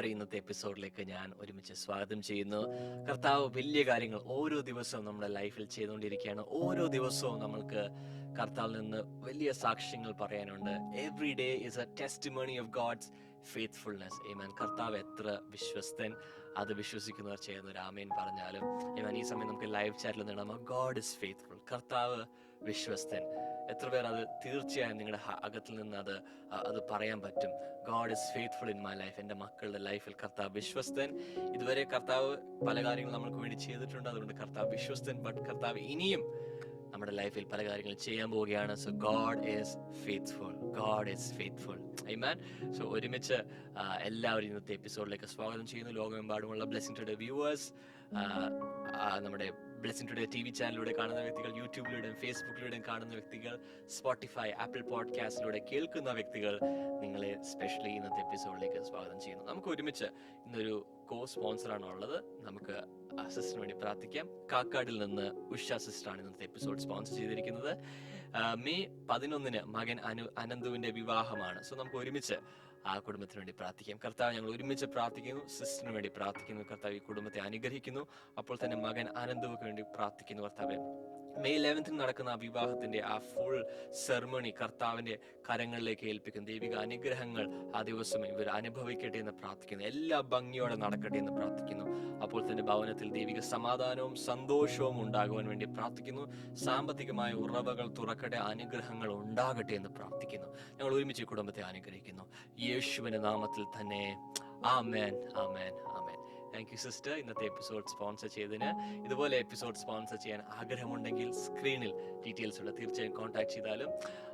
എല്ലാവരെയും ഇന്നത്തെ എപ്പിസോഡിലേക്ക് ഞാൻ ഒരുമിച്ച് സ്വാഗതം ചെയ്യുന്നു. കർത്താവ് വലിയ കാര്യങ്ങൾ ഓരോ ദിവസവും നമ്മുടെ ലൈഫിൽ ചെയ്തുകൊണ്ടിരിക്കുകയാണ്. ഓരോ ദിവസവും നമ്മൾക്ക് കർത്താവിൽ നിന്ന് വലിയ സാക്ഷ്യങ്ങൾ പറയാനുണ്ട്. Every day is a testimony of God's faithfulness ഏമാൻ കർത്താവ് എത്ര വിശ്വസ്തൻ. അത് വിശ്വസിക്കുന്നവർ ചെയ്യുന്ന ഒരു ആമേൻ പറഞ്ഞാലും. ഏമാൻ ഈ സമയം നമുക്ക് ലൈവ് ചാറ്റിൽ നേടാം ഗോഡ് ഇസ് ഫെയ്ത്ത്ഫുൾ കർത്താവ് വിശ്വസ്തൻ. എത്ര പേർ അത് തീർച്ചയായും നിങ്ങളുടെ അകത്തിൽ നിന്ന് അത് അത് പറയാൻ പറ്റും. God is faithful in my life എന്റെ മക്കളുടെ ലൈഫിൽ കർത്താവ് വിശ്വസ്തൻ. ഇതുവരെ കർത്താവ് പല കാര്യങ്ങളും നമ്മൾക്ക് വേണ്ടി ചെയ്തിട്ടുണ്ട്. അതുകൊണ്ട് കർത്താവ് വിശ്വസ്തൻ. ബട്ട് കർത്താവ് ഇനിയും നമ്മുടെ ലൈഫിൽ പല കാര്യങ്ങളും ചെയ്യാൻ പോവുകയാണ്. So God is faithful God is faithful Aiman so ഒരുമിച്ച് എല്ലാവരും ഇന്നത്തെ എപ്പിസോഡിലേക്ക് സ്വാഗതം ചെയ്യുന്നു. ലോകമെമ്പാടുമുള്ള ബ്ലെസ്സിംഗ് ടുഡേ വ്യൂവേഴ്സ് നമ്മുടെ ബ്ലെസ്സിംഗ് ടുഡേ ടി വി ചാനലിലൂടെ കാണുന്ന വ്യക്തികൾ യൂട്യൂബിലൂടെയും ഫേസ്ബുക്കിലൂടെയും കാണുന്ന വ്യക്തികൾ സ്പോട്ടിഫൈ ആപ്പിൾ പോഡ്കാസ്റ്റിലൂടെ കേൾക്കുന്ന വ്യക്തികൾ നിങ്ങളെ സ്പെഷ്യലി ഇന്നത്തെ എപ്പിസോഡിലേക്ക് സ്വാഗതം ചെയ്യുന്നു. നമുക്ക് ഒരുമിച്ച് ഇന്നൊരു കോ സ്പോൺസറാണ് ഉള്ളത് നമുക്ക് സിസ്റ്ററിന് വേണ്ടി പ്രാർത്ഥിക്കാം. കാക്കാടിൽ നിന്ന് ഉഷ സിസ്റ്ററാണ് ഇന്നത്തെ എപ്പിസോഡ് സ്പോൺസർ ചെയ്തിരിക്കുന്നത്. മെയ് പതിനൊന്നിന് മകൻ അനു അനന്തുവിന്റെ വിവാഹമാണ്. സോ നമുക്ക് ഒരുമിച്ച് ആ കുടുംബത്തിന് വേണ്ടി പ്രാർത്ഥിക്കാം. കർത്താവ് ഞങ്ങൾ ഒരുമിച്ച് പ്രാർത്ഥിക്കുന്നു സിസ്റ്ററിന് വേണ്ടി പ്രാർത്ഥിക്കുന്നു. കർത്താവ് ഈ കുടുംബത്തെ അനുഗ്രഹിക്കുന്നു. അപ്പോൾ തന്നെ മകൻ ആനന്ദവുക്ക് വേണ്ടി പ്രാർത്ഥിക്കുന്നു. കർത്താവെ മെയ് ഇലവൻത്തിന് നടക്കുന്ന ആ വിവാഹത്തിന്റെ ആ ഫുൾ സെർമണി കർത്താവിന്റെ കരങ്ങളിലേക്ക് ഏൽപ്പിക്കുന്ന ദൈവിക അനുഗ്രഹങ്ങൾ ആ ദിവസം ഇവർ അനുഭവിക്കട്ടെ എന്ന് പ്രാർത്ഥിക്കുന്നു. എല്ലാ ഭംഗിയോടെ നടക്കട്ടെ എന്ന് പ്രാർത്ഥിക്കുന്നു. അപ്പോൾ തന്നെ ഭവനത്തിൽ ദൈവിക സമാധാനവും സന്തോഷവും ഉണ്ടാകുവാൻ വേണ്ടി പ്രാർത്ഥിക്കുന്നു. സാമ്പത്തികമായ ഉറവകൾ തുറക്കട്ടെ അനുഗ്രഹങ്ങൾ ഉണ്ടാകട്ടെ എന്ന് പ്രാർത്ഥിക്കുന്നു. ഞങ്ങൾ ഒരുമിച്ച് കുടുംബത്തെ അനുഗ്രഹിക്കുന്നു. യേശുവിന്റെ നാമത്തിൽ തന്നെ. ആമേൻ ആമേൻ ആമേൻ. താങ്ക് യു സിസ്റ്റർ ഇന്നത്തെ എപ്പിസോഡ് സ്പോൺസർ ചെയ്തതിന് ഇതുപോലെ എപ്പിസോഡ് സ്പോൺസർ ചെയ്യാൻ ആഗ്രഹമുണ്ടെങ്കിൽ സ്ക്രീനിൽ ഡീറ്റെയിൽസ് ഉള്ള തീർച്ചയായും കോൺടാക്ട് ചെയ്താലും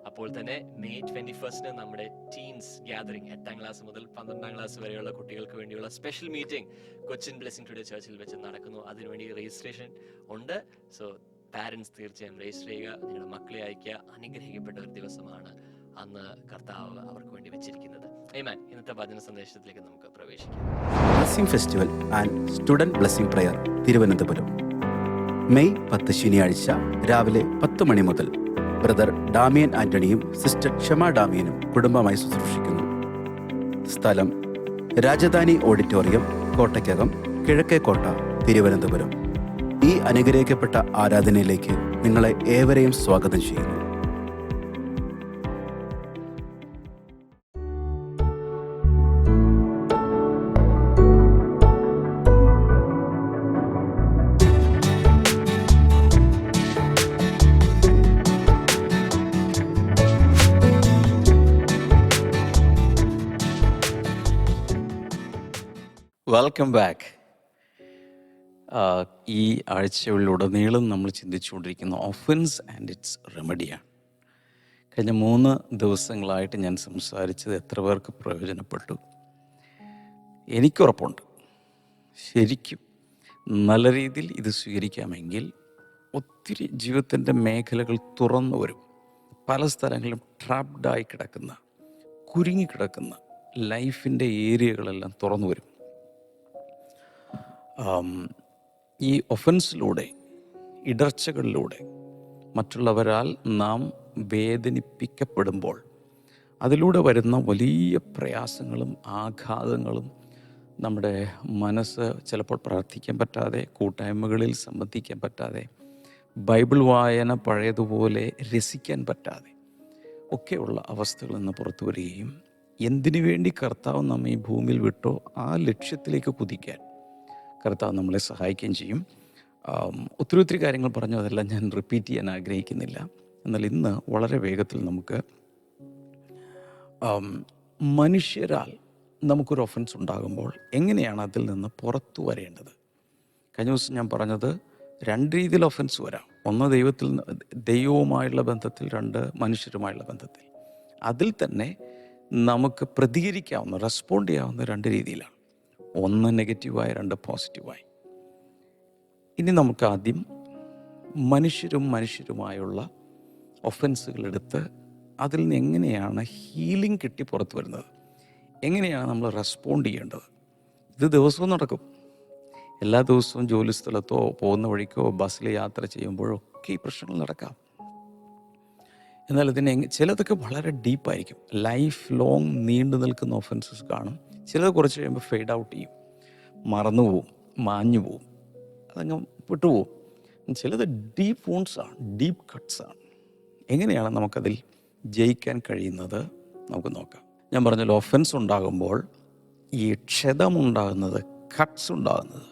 അപ്പോൾ തന്നെ മെയ് ട്വന്റി ഫസ്റ്റിന് നമ്മുടെ ടീൻസ് ഗ്യാതറിംഗ് എട്ടാം ക്ലാസ് മുതൽ പന്ത്രണ്ടാം ക്ലാസ് വരെയുള്ള കുട്ടികൾക്ക് വേണ്ടിയുള്ള special meeting Cochin blessing today ചർച്ചിൽ വെച്ച് നടക്കുന്നു. അതിനുവേണ്ടി രജിസ്ട്രേഷൻ ഉണ്ട്. സോ പാരൻസ് തീർച്ചയായും രജിസ്റ്റർ ചെയ്യുക. നിങ്ങളുടെ മക്കളെ അയക്കുക അനുഗ്രഹിക്കപ്പെട്ട ഒരു ദിവസമാണ് അന്ന് കർത്താവ് അവർക്ക് വേണ്ടി വെച്ചിരിക്കുന്നത്. ഇന്നത്തെ സന്ദേശത്തിലേക്ക് നമുക്ക് പ്രവേശിക്കാം. Festival and student blessing prayer Thiruvananthapuram May പത്ത് ശനിയാഴ്ച രാവിലെ പത്ത് മണി മുതൽ ബ്രദർ ഡാമിയൻ ആന്റണിയും സിസ്റ്റർ ക്ഷമ ഡാമിയനും കുടുംബമായി ശുശ്രൂഷിക്കുന്നു. സ്ഥലം രാജധാനി ഓഡിറ്റോറിയം കോട്ടയ്ക്കകം കിഴക്കേക്കോട്ട തിരുവനന്തപുരം. ഈ അനുഗ്രഹിക്കപ്പെട്ട ആരാധനയിലേക്ക് നിങ്ങളെ ഏവരെയും സ്വാഗതം ചെയ്യുന്നു. വെൽക്കം ബാക്ക് ഈ ആഴ്ചകളിലുടനീളം നമ്മൾ ചിന്തിച്ചുകൊണ്ടിരിക്കുന്ന ഒഫൻസ് ആൻഡ് ഇറ്റ്സ് റെമഡിയാണ് കഴിഞ്ഞ മൂന്ന് ദിവസങ്ങളായിട്ട് ഞാൻ സംസാരിച്ചത് എത്ര പേർക്ക് പ്രയോജനപ്പെട്ടു? എനിക്കുറപ്പുണ്ട്. ശരിക്കും നല്ല രീതിയിൽ ഇത് സ്വീകരിക്കാമെങ്കിൽ ഒത്തിരി ജീവിതത്തിന്റെ മേഖലകൾ തുറന്നു വരും. പല സ്ഥലങ്ങളിലും ട്രാപ്ഡായി കിടക്കുന്ന കുരുങ്ങിക്കിടക്കുന്ന ലൈഫിന്റെ ഏരിയകളെല്ലാം തുറന്നു വരും. ഈ ഒഫൻസിലൂടെ ഇടർച്ചകളിലൂടെ മറ്റുള്ളവരാൽ നാം വേദനിപ്പിക്കപ്പെടുമ്പോൾ അതിലൂടെ വരുന്ന വലിയ പ്രയാസങ്ങളും ആഘാതങ്ങളും നമ്മുടെ മനസ്സ് ചിലപ്പോൾ പ്രാർത്ഥിക്കാൻ പറ്റാതെ കൂട്ടായ്മകളിൽ സംബന്ധിക്കാൻ പറ്റാതെ ബൈബിൾ വായന പഴയതുപോലെ രസിക്കാൻ പറ്റാതെ ഒക്കെയുള്ള അവസ്ഥകൾ നിന്ന് പുറത്തു വരികയും എന്തിനു വേണ്ടി കർത്താവ് നമ്മെ ഈ ഭൂമിയിൽ വിട്ടോ ആ ലക്ഷ്യത്തിലേക്ക് കുതിക്കാൻ കർത്താവ് നമ്മളെ സഹായിക്കുകയും ചെയ്യും. ഒത്തിരി ഒത്തിരി കാര്യങ്ങൾ പറഞ്ഞു അതെല്ലാം ഞാൻ റിപ്പീറ്റ് ചെയ്യാൻ ആഗ്രഹിക്കുന്നില്ല. എന്നാൽ ഇന്ന് വളരെ വേഗത്തിൽ നമുക്ക് മനുഷ്യരാൽ നമുക്കൊരു ഒഫൻസ് ഉണ്ടാകുമ്പോൾ എങ്ങനെയാണ് അതിൽ നിന്ന് പുറത്തു വരേണ്ടത്? കഴിഞ്ഞ ദിവസം ഞാൻ പറഞ്ഞത് രണ്ട് രീതിയിൽ ഒഫൻസ് വരാം. ഒന്ന് ദൈവത്തിൽ ദൈവവുമായുള്ള ബന്ധത്തിൽ രണ്ട് മനുഷ്യരുമായുള്ള ബന്ധത്തിൽ. അതിൽ തന്നെ നമുക്ക് പ്രതികരിക്കാവുന്ന റെസ്പോണ്ട് ചെയ്യാവുന്ന രണ്ട് രീതിയിലാണ്. ഒന്ന് നെഗറ്റീവായി രണ്ട് പോസിറ്റീവായി. ഇനി നമുക്ക് ആദ്യം മനുഷ്യരും മനുഷ്യരുമായുള്ള ഒഫൻസുകളെടുത്ത് അതിൽ നിന്ന് എങ്ങനെയാണ് ഹീലിംഗ് കിട്ടി പുറത്തു വരുന്നത്? എങ്ങനെയാണ് നമ്മൾ റെസ്പോണ്ട് ചെയ്യേണ്ടത്? ഇത് ദിവസവും നടക്കും. എല്ലാ ദിവസവും ജോലി സ്ഥലത്തോ പോകുന്ന വഴിക്കോ ബസ്സിൽ യാത്ര ചെയ്യുമ്പോഴോ ഒക്കെ ഈ പ്രശ്നങ്ങൾ നടക്കാം. എന്നാൽ ഇതിനെ ചിലതൊക്കെ വളരെ ഡീപ്പായിരിക്കും ലൈഫ് ലോങ് നീണ്ടു നിൽക്കുന്ന ഒഫൻസസ് കാണും. ചിലത് കുറച്ച് കഴിയുമ്പോൾ ഫെയ്ഡ് ഔട്ട് ചെയ്യും. മറന്നു പോവും മാഞ്ഞു പോവും. അതങ്ങ് വിട്ടുപോകും ചിലത് ഡീപ്പ് ഫോൺസാണ് ഡീപ്പ് കട്ട്സാണ് എങ്ങനെയാണ് നമുക്കതിൽ ജയിക്കാൻ കഴിയുന്നത്? നമുക്ക് നോക്കാം. ഞാൻ പറഞ്ഞല്ലോ ഒഫൻസ് ഉണ്ടാകുമ്പോൾ ഈ ക്ഷതമുണ്ടാകുന്നത് കട്ട്സ് ഉണ്ടാകുന്നത്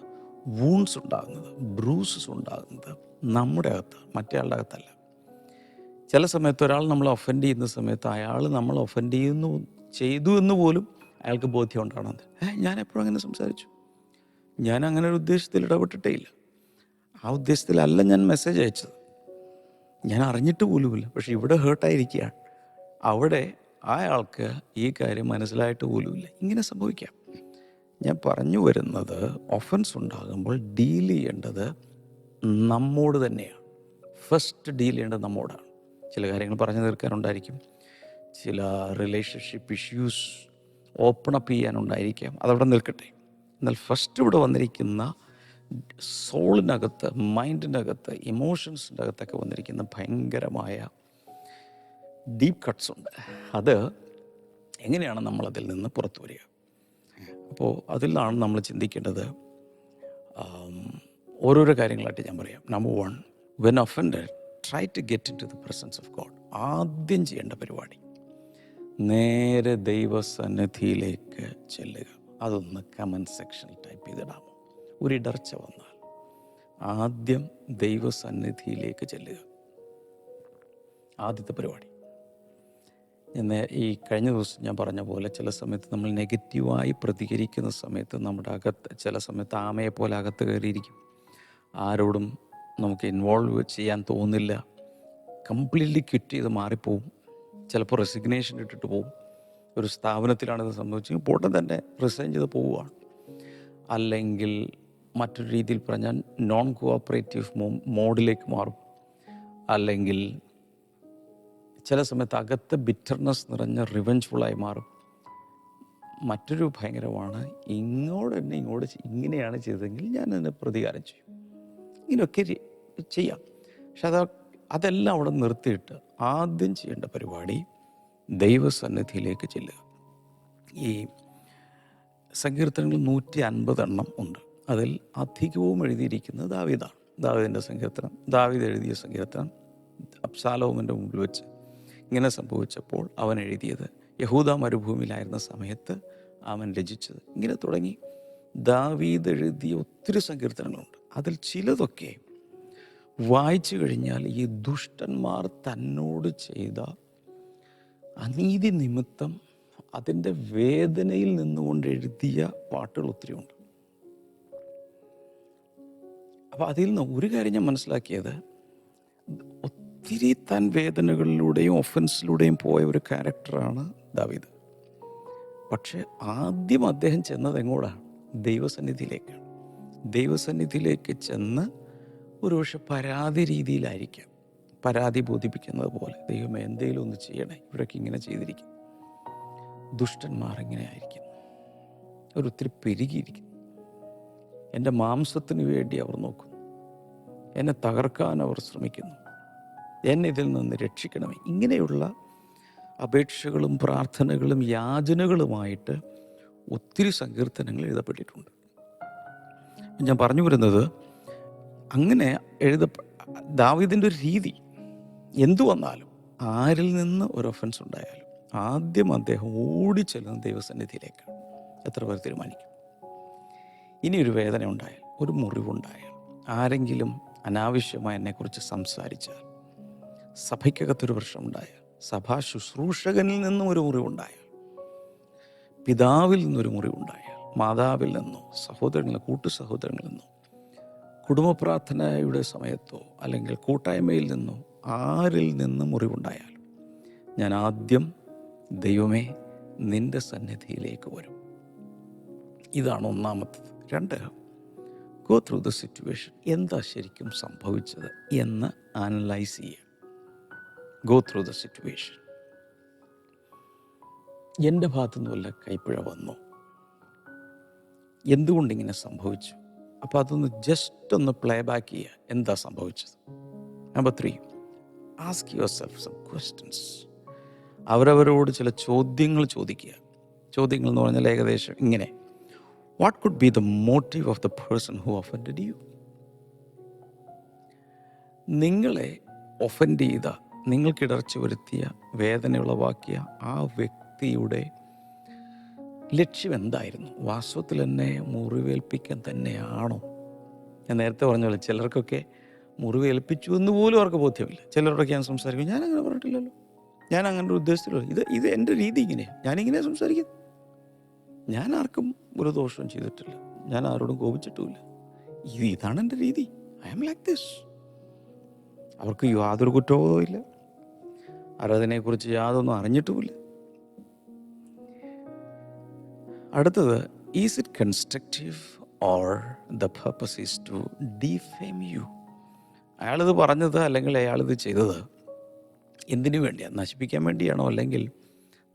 വൂൺസ് ഉണ്ടാകുന്നത് ബ്രൂസസ് ഉണ്ടാകുന്നത് നമ്മുടെ അകത്ത് മറ്റേയാളുടെ അകത്തല്ല. ചില സമയത്ത് ഒരാൾ നമ്മൾ ഒഫൻഡ് ചെയ്യുന്ന സമയത്ത് അയാൾ നമ്മൾ ഒഫൻഡ് ചെയ്യുന്നു ചെയ്തു എന്ന് പോലും അയാൾക്ക് ബോധ്യം ഉണ്ടാകണം ഏ ഞാൻ എപ്പോഴും അങ്ങനെ സംസാരിച്ചു. ഞാൻ അങ്ങനെ ഒരു ഉദ്ദേശത്തിൽ ഇടപെട്ടിട്ടേ ഇല്ല. ആ ഉദ്ദേശത്തിലല്ല ഞാൻ മെസ്സേജ് അയച്ചത്. ഞാൻ അറിഞ്ഞിട്ട് പോലുമില്ല. പക്ഷെ ഇവിടെ ഹേർട്ടായിരിക്കുകയാണ് അവിടെ അയാൾക്ക് ഈ കാര്യം മനസ്സിലായിട്ട് പോലുമില്ല. ഇങ്ങനെ സംഭവിക്കാം. ഞാൻ പറഞ്ഞു വരുന്നത് ഒഫൻസ് ഉണ്ടാകുമ്പോൾ ഡീൽ ചെയ്യേണ്ടത് നമ്മോട് തന്നെയാണ്. ഫസ്റ്റ് ഡീൽ ചെയ്യേണ്ടത് നമ്മോടാണ്. ചില കാര്യങ്ങൾ പറഞ്ഞു തീർക്കാനുണ്ടായിരിക്കും. ചില റിലേഷൻഷിപ്പ് ഇഷ്യൂസ് ഓപ്പൺ അപ്പ് ചെയ്യാനുണ്ടായിരിക്കാം. അതവിടെ നിൽക്കട്ടെ. എന്നാൽ ഫസ്റ്റ് ഇവിടെ വന്നിരിക്കുന്ന സോളിനകത്ത് മൈൻഡിനകത്ത് ഇമോഷൻസിന്റെ അകത്തൊക്കെ വന്നിരിക്കുന്ന ഭയങ്കരമായ ഡീപ്പ് കട്ട്സ് ഉണ്ട്. അത് എങ്ങനെയാണ് നമ്മളതിൽ നിന്ന് പുറത്തു വരിക? അപ്പോൾ അതിലാണ് നമ്മൾ ചിന്തിക്കേണ്ടത് ഓരോരോ കാര്യങ്ങളായിട്ട് ഞാൻ പറയാം. Number one when offend try to get into the presence of God ആദ്യം ചെയ്യേണ്ട പരിപാടി. നേരെ ദൈവസന്നിധിയിലേക്ക് ചെല്ലുക. അതൊന്ന് കമന്റ് സെക്ഷനിൽ ടൈപ്പ് ചെയ്തിടാമോ ഒരിടർച്ച വന്നാൽ ആദ്യം ദൈവസന്നിധിയിലേക്ക് ചെല്ലുക. ആദ്യത്തെ പരിപാടി. എന്ന് ഈ കഴിഞ്ഞ ദിവസം ഞാൻ പറഞ്ഞ പോലെ ചില സമയത്ത് നമ്മൾ നെഗറ്റീവായി പ്രതികരിക്കുന്ന സമയത്ത് നമ്മുടെ അകത്ത് ചില സമയത്ത് ആമയെ പോലെ അകത്ത് കയറിയിരിക്കും. ആരോടും നമുക്ക് ഇൻവോൾവ് ചെയ്യാൻ തോന്നില്ല. കംപ്ലീറ്റ്ലി ക്വിറ്റ് ചെയ്ത് മാറിപ്പോവും. ചിലപ്പോൾ റെസിഗ്നേഷൻ ഇട്ടിട്ട് പോകും ഒരു സ്ഥാപനത്തിലാണ് ഇത് ഉടൻ തന്നെ റിസൈൻ ചെയ്ത് പോവുകയാണ്. അല്ലെങ്കിൽ മറ്റൊരു രീതിയിൽ പറഞ്ഞാൽ നോൺ കോഓപ്പറേറ്റീവ് മോഡിലേക്ക് മാറും. അല്ലെങ്കിൽ ചില സമയത്ത് അകത്ത് ബിറ്റർനെസ് നിറഞ്ഞ റിവെഞ്ച്ഫുള്ളായി മാറും. മറ്റൊരു ഭയങ്കരമാണ് ഇങ്ങോട്ട് എന്നെ ഇങ്ങോട്ട് ഇങ്ങനെയാണ് ചെയ്തതെങ്കിൽ ഞാൻ അതിനെ പ്രതികാരം ചെയ്യും. ഇങ്ങനെയൊക്കെ ചെയ്യാം. പക്ഷെ അത് അതെല്ലാം അവിടെ നിർത്തിയിട്ട് ആദ്യം ചെയ്യേണ്ട പരിപാടി ദൈവസന്നിധിയിലേക്ക് ചെല്ലുക. ഈ സങ്കീർത്തനങ്ങൾ നൂറ്റി അൻപത് എണ്ണം ഉണ്ട്. അതിൽ അധികവും എഴുതിയിരിക്കുന്നത് ദാവീദാണ്. ദാവീദിന്റെ സങ്കീർത്തനം ദാവീദ് എഴുതിയ സങ്കീർത്തനം അബ്സാലോമിന്റെ മുമ്പിൽ വെച്ച് ഇങ്ങനെ സംഭവിച്ചപ്പോൾ അവൻ എഴുതിയത് യഹൂദ മരുഭൂമിയിലായിരുന്ന സമയത്ത് അവൻ രചിച്ചത്. ഇങ്ങനെ തുടങ്ങി ദാവീദ് എഴുതിയ ഒത്തിരി സങ്കീർത്തനങ്ങളുണ്ട്. അതിൽ ചിലതൊക്കെ വായിച്ചു കഴിഞ്ഞാൽ ഈ ദുഷ്ടന്മാർ തന്നോട് ചെയ്ത അനീതി നിമിത്തം അതിന്റെ വേദനയിൽ നിന്നുകൊണ്ട് എഴുതിയ പാട്ടുകൾ ഒത്തിരിയുണ്ട് അപ്പോൾ അതിൽ നിന്ന് ഒരു കാര്യം ഞാൻ മനസ്സിലാക്കിയത് ഒത്തിരി താൻ വേദനകളിലൂടെയും ഒഫൻസിലൂടെയും പോയ ഒരു ക്യാരക്ടറാണ് ദാവീദ്. പക്ഷേ ആദ്യം അദ്ദേഹം ചെന്നത് എങ്ങോട്ടാണ് ദൈവസന്നിധിയിലേക്കാണ്. ദൈവസന്നിധിയിലേക്ക് ചെന്ന് ഒരുപക്ഷെ പരാതി രീതിയിലായിരിക്കാം. പരാതി ബോധിപ്പിക്കുന്നത് പോലെ. ദൈവമേ എന്തെങ്കിലും ഒന്ന് ചെയ്യണേ. ഇവരൊക്കെ ഇങ്ങനെ ചെയ്തിരിക്കും. ദുഷ്ടന്മാർ ഇങ്ങനെ ആയിരിക്കും. അവരൊത്തിരി പെരുകിയിരിക്കും. എന്റെ മാംസത്തിന് വേണ്ടി അവർ നോക്കും എന്നെ തകർക്കാൻ അവർ ശ്രമിക്കുന്നു. എന്നെ ഇതിൽ നിന്ന് രക്ഷിക്കണമേ. ഇങ്ങനെയുള്ള അപേക്ഷകളും പ്രാർത്ഥനകളും യാചനകളുമായിട്ട് ഒത്തിരി സങ്കീർത്തനങ്ങൾ എഴുതപ്പെട്ടിട്ടുണ്ട്. ഞാൻ പറഞ്ഞു വരുന്നത് അങ്ങനെ എഴുത ദാവീദിന്റെ ഒരു രീതി. എന്തു വന്നാലും ആരിൽ നിന്ന് ഒരു ഒഫൻസ് ഉണ്ടായാലും ആദ്യം അദ്ദേഹം ഓടിച്ചെല്ലുന്ന ദൈവസന്നിധിയിലേക്കാണ് എത്ര പേർ തീരുമാനിക്കും? ഇനി ഒരു വേദന ഉണ്ടായാൽ ഒരു മുറിവുണ്ടായാൽ ആരെങ്കിലും അനാവശ്യമായി എന്നെക്കുറിച്ച് സംസാരിച്ചാൽ സഭയ്ക്കകത്തൊരു പ്രശ്നമുണ്ടായാൽ സഭാ ശുശ്രൂഷകനിൽ നിന്നും ഒരു മുറിവുണ്ടായാൽ പിതാവിൽ നിന്നൊരു മുറിവുണ്ടായാൽ മാതാവിൽ നിന്നോ സഹോദരങ്ങളിൽ കൂട്ടു സഹോദരങ്ങളിൽ നിന്നോ കുടുംബ പ്രാർത്ഥനയുടെ സമയത്തോ അല്ലെങ്കിൽ കൂട്ടായ്മയിൽ നിന്നോ ആരിൽ നിന്ന് മുറിവുണ്ടായാലും ഞാൻ ആദ്യം ദൈവമേ നിന്റെ സന്നിധിയിലേക്ക് വരും. ഇതാണ് ഒന്നാമത്തത്. രണ്ട് ഗോ ത്രൂ ദ സിറ്റുവേഷൻ എന്താ ശരിക്കും സംഭവിച്ചത് എന്ന് അനലൈസ് ചെയ്യുക ഗോ ത്രൂ ദ സിറ്റുവേഷൻ എന്റെ ഭാഗത്തുനിന്നുമല്ല കൈപ്പിഴ വന്നു? എന്തുകൊണ്ടിങ്ങനെ സംഭവിച്ചു? അപ്പോൾ അതൊന്ന് ജസ്റ്റ് ഒന്ന് പ്ലേ ബാക്ക് ചെയ്യുക എന്താ സംഭവിച്ചത്? Number three ask yourself some questions അവരവരോട് ചില ചോദ്യങ്ങൾ ചോദിക്കുക. ചോദ്യങ്ങൾ എന്ന് പറഞ്ഞാൽ ഏകദേശം ഇങ്ങനെ. What could be the motive of the person who offend you നിങ്ങളെ ഒഫൻഡ് ചെയ്ത നിങ്ങൾക്ക് ഇടർച്ച വരുത്തിയ വേദന ഉളവാക്കിയ ആ വ്യക്തിയുടെ ലക്ഷ്യം എന്തായിരുന്നു വാസ്തവത്തിൽ എന്നെ മുറിവേൽപ്പിക്കാൻ തന്നെയാണോ? ഞാൻ നേരത്തെ പറഞ്ഞ പോലെ ചിലർക്കൊക്കെ മുറിവേൽപ്പിച്ചു എന്ന് പോലും അവർക്ക് ബോധ്യമില്ല. ചിലരോടൊക്കെ ഞാൻ സംസാരിക്കും ഞാൻ അങ്ങനെ പറഞ്ഞിട്ടില്ലല്ലോ. ഞാൻ അങ്ങനെ ഒരു ഉദ്ദേശത്തിലല്ലോ ഇത് ഇത് എന്റെ രീതി ഇങ്ങനെയാണ് ഞാനിങ്ങനെ സംസാരിക്കും. ഞാൻ ആർക്കും ഒരു ദോഷവും ചെയ്തിട്ടില്ല. ഞാൻ ആരോടും കോപിച്ചിട്ടുമില്ല. ഇത് ഇതാണ് എന്റെ രീതി. I am like this. അവർക്ക് യാതൊരു കുറ്റബോധവും ഇല്ല. ആരാധനയെക്കുറിച്ച് യാതൊന്നും അറിഞ്ഞിട്ടുമില്ല. അടുത്തത് is it constructive or the purpose is to defame you അയാളിത് പറഞ്ഞത് അല്ലെങ്കിൽ അയാളിത് ചെയ്തത് എന്തിനു വേണ്ടിയാണ് നശിപ്പിക്കാൻ വേണ്ടിയാണോ? അല്ലെങ്കിൽ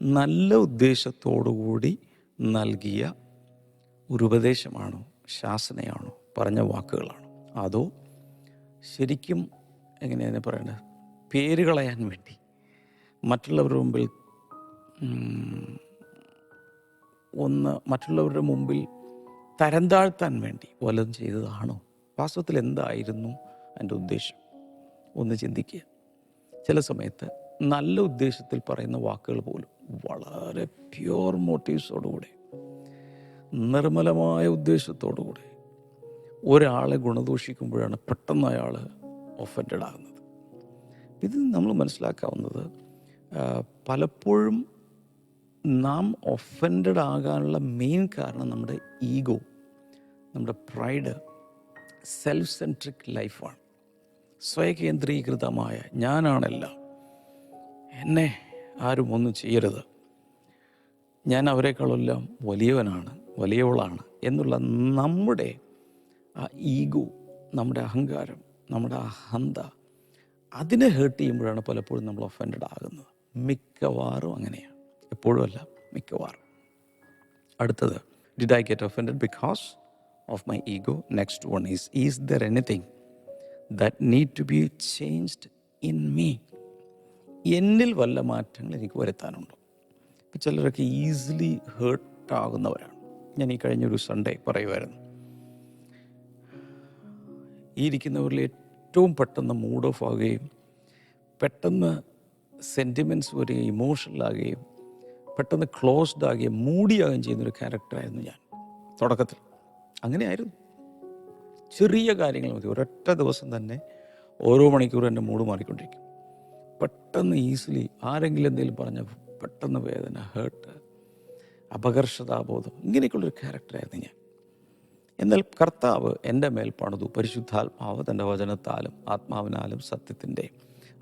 നല്ല ഉദ്ദേശത്തോടു കൂടി നൽകിയ ഒരു ഉപദേശമാണോ ശാസനയാണോ? പറഞ്ഞ വാക്കുകളാണോ? അതോ ശരിക്കും എങ്ങനെയാണ് പറയേണ്ടത് പേര് കളയാൻ വേണ്ടി? മറ്റുള്ളവരുടെ മുമ്പിൽ ഒന്ന് മറ്റുള്ളവരുടെ മുമ്പിൽ തരം താഴ്ത്താൻ വേണ്ടി വല്ലതും ചെയ്തതാണോ? വാസ്തവത്തിൽ എന്തായിരുന്നു എന്റെ ഉദ്ദേശം? ഒന്ന് ചിന്തിക്കുക. ചില സമയത്ത് നല്ല ഉദ്ദേശത്തിൽ പറയുന്ന വാക്കുകൾ പോലും വളരെ പ്യുവർ മോട്ടീവ്സോടുകൂടെ നിർമ്മലമായ ഉദ്ദേശത്തോടുകൂടെ ഒരാളെ ഗുണദോഷിക്കുമ്പോഴാണ് പെട്ടെന്ന് അയാൾ ഒഫൻഡഡ് ആകുന്നത്. ഇത് നമ്മൾ മനസ്സിലാക്കാവുന്നത് പലപ്പോഴും നാം ഒഫൻഡഡ് ആകാനുള്ള മെയിൻ കാരണം നമ്മുടെ ഈഗോ നമ്മുടെ പ്രൈഡ് സെൽഫ് സെൻട്രിക് ലൈഫാണ് സ്വയകേന്ദ്രീകൃതമായ ഞാനാണെല്ലാം. എന്നെ ആരും ഒന്നും ചെയ്യരുത്. ഞാൻ അവരെക്കാളെല്ലാം വലിയവനാണ് വലിയവളാണ് എന്നുള്ള നമ്മുടെ ആ ഈഗോ നമ്മുടെ അഹങ്കാരം നമ്മുടെ അഹന്ത അതിനെ ഹേർട്ട് ചെയ്യുമ്പോഴാണ് പലപ്പോഴും നമ്മൾ ഒഫൻഡഡ് ആകുന്നത്. മിക്കവാറും അങ്ങനെയാണ്. എപ്പോഴും അല്ല മിക്കവാറും. അടുത്തത് did I get offended because of my ego next one is is there anything that need to be changed in me എന്നിൽ വല്ല മാറ്റങ്ങൾ എനിക്ക് വരുത്താനുണ്ടോ? ഇപ്പം ചിലരൊക്കെ ഈസിലി ഹേർട്ട് ആകുന്നവരാണ്. ഞാൻ ഈ കഴിഞ്ഞൊരു സൺഡേ പറയുമായിരുന്നു ഈ ഇരിക്കുന്നവരിൽ ഏറ്റവും പെട്ടെന്ന് മൂഡ് ഓഫ് ആകുകയും പെട്ടെന്ന് സെന്റിമെന്റ്സ് വരികയും ഇമോഷണൽ ആകുകയും പെട്ടെന്ന് ക്ലോസ്ഡ് ആകുകയും മൂടിയാകുകയും ചെയ്യുന്നൊരു ക്യാരക്ടറായിരുന്നു ഞാൻ. തുടക്കത്തിൽ. അങ്ങനെയായിരുന്നു. ചെറിയ കാര്യങ്ങൾ മതി. ഒരൊറ്റ ദിവസം തന്നെ ഓരോ മണിക്കൂറും എന്റെ മൂഡ് മാറിക്കൊണ്ടിരിക്കും. പെട്ടെന്ന് ഈസിലി ആരെങ്കിലും എന്തെങ്കിലും പറഞ്ഞ പെട്ടെന്ന് വേദന ഹേർട്ട് അപകർഷതാബോധം ഇങ്ങനെയൊക്കെയുള്ളൊരു ക്യാരക്ടറായിരുന്നു ഞാൻ. എന്നാൽ കർത്താവ് എന്റെ മേൽ പണിതു പരിശുദ്ധാത്മാവ് തന്റെ വചനത്താലും ആത്മാവിനാലും സത്യത്തിന്റെ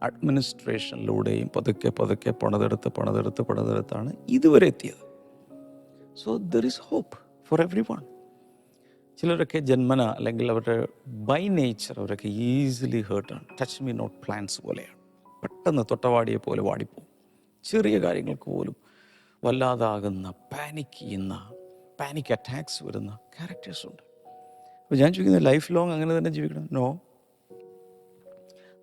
അഡ്മിനിസ്ട്രേഷനിലൂടെയും പതുക്കെ പതുക്കെ പണിതെടുത്ത് പണിതെടുത്ത് പണിതെടുത്താണ് ഇതുവരെ എത്തിയത്. So there is hope for everyone ചിലരൊക്കെ ജന്മന അല്ലെങ്കിൽ അവരുടെ ബൈ നേച്ചർ അവരൊക്കെ ഈസിലി ഹേർട്ടാണ് ടച്ച് മീ നോട്ട് പ്ലാൻസ് പോലെയാണ്. പെട്ടെന്ന് തൊട്ടവാടിയെ പോലെ വാടിപ്പോവും. ചെറിയ കാര്യങ്ങൾക്ക് പോലും വല്ലാതാകുന്ന പാനിക് ചെയ്യുന്ന പാനിക് അറ്റാക്സ് വരുന്ന ക്യാരക്ടേഴ്സ് ഉണ്ട്. അപ്പോൾ ഞാൻ ചോദിക്കുന്നത് ലൈഫ് ലോങ് അങ്ങനെ തന്നെ ജീവിക്കണം? നോ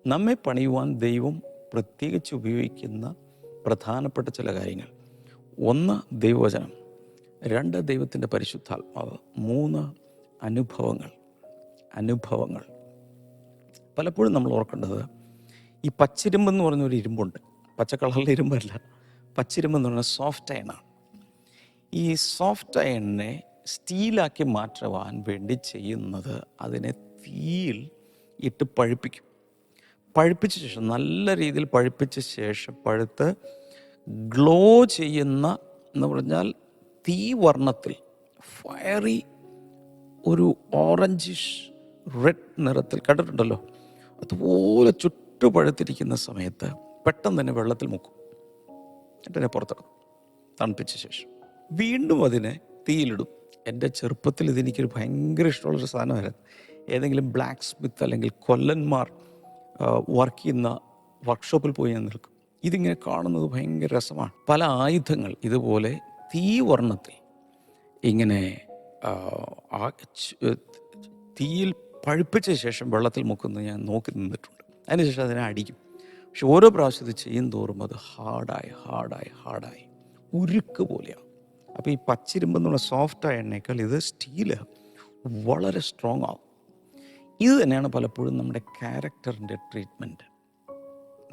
നമ്മെ പണിയുവാൻ ദൈവം പ്രത്യേകിച്ച് ഉപയോഗിക്കുന്ന പ്രധാനപ്പെട്ട ചില കാര്യങ്ങൾ. ഒന്ന് ദൈവവചനം രണ്ട് ദൈവത്തിന്റെ പരിശുദ്ധാത്മാവ് മൂന്ന് അനുഭവങ്ങൾ അനുഭവങ്ങൾ. പലപ്പോഴും നമ്മൾ ഓർക്കേണ്ടത് ഈ പച്ചിരുമ്പെന്ന് പറഞ്ഞൊരു ഇരുമ്പുണ്ട്. പച്ചക്കളറിലെ ഇരുമ്പല്ല. ഇരുമ്പല്ല പച്ചിരുമ്പെന്ന് പറഞ്ഞാൽ സോഫ്റ്റ് അയണാണ് ഈ സോഫ്റ്റ് അയണിനെ സ്റ്റീലാക്കി മാറ്റുവാൻ വേണ്ടി ചെയ്യുന്നത് അതിനെ തീയിൽ ഇട്ട് പഴുപ്പിക്കും. പഴുപ്പിച്ച ശേഷം നല്ല രീതിയിൽ പഴുപ്പിച്ച ശേഷം പഴുത്ത് ഗ്ലോ ചെയ്യുന്ന എന്ന് പറഞ്ഞാൽ തീ വർണത്തിൽ ഫയറി ഒരു ഓറഞ്ചിഷ് റെഡ് നിറത്തിൽ കണ്ടിട്ടുണ്ടല്ലോ? അതുപോലെ ചുട്ടുപഴുത്തിരിക്കുന്ന സമയത്ത് പെട്ടെന്ന് തന്നെ വെള്ളത്തിൽ മുക്കും. എന്നിട്ട് പുറത്തിടും. തണുപ്പിച്ച ശേഷം. വീണ്ടും അതിനെ തീയിലിടും. എന്റെ ചെറുപ്പത്തിൽ ഇതെനിക്കൊരു ഭയങ്കര ഇഷ്ടമുള്ളൊരു സാധനമായിരുന്നു. ഏതെങ്കിലും ബ്ലാക്ക് സ്മിത്ത് അല്ലെങ്കിൽ കൊല്ലന്മാർ വർക്ക് ചെയ്യുന്ന വർക്ക്ഷോപ്പിൽ പോയി ഞാൻ നിൽക്കും. ഇതിങ്ങനെ കാണുന്നത് ഭയങ്കര രസമാണ്. പല ആയുധങ്ങൾ ഇതുപോലെ തീവർണത്തിൽ ഇങ്ങനെ തീയിൽ പഴുപ്പിച്ച ശേഷം വെള്ളത്തിൽ മുക്കുന്നത് ഞാൻ നോക്കി നിന്നിട്ടുണ്ട്. അതിനുശേഷം അതിനെ അടിക്കും. പക്ഷെ ഓരോ പ്രാവശ്യം ഇത് ചെയ്യും തോറും അത് ഹാർഡായി ഹാർഡായി ഹാർഡായി. ഉരുക്ക് പോലെയാണ് അപ്പോൾ ഈ പച്ചിരുമ്പെന്നുള്ള സോഫ്റ്റായ എണ്ണയേക്കാൾ ഇത് സ്റ്റീൽ വളരെ സ്ട്രോങ് ആവും. ഇത് തന്നെയാണ് പലപ്പോഴും നമ്മുടെ ക്യാരക്ടറിന്റെ ട്രീറ്റ്മെന്റ്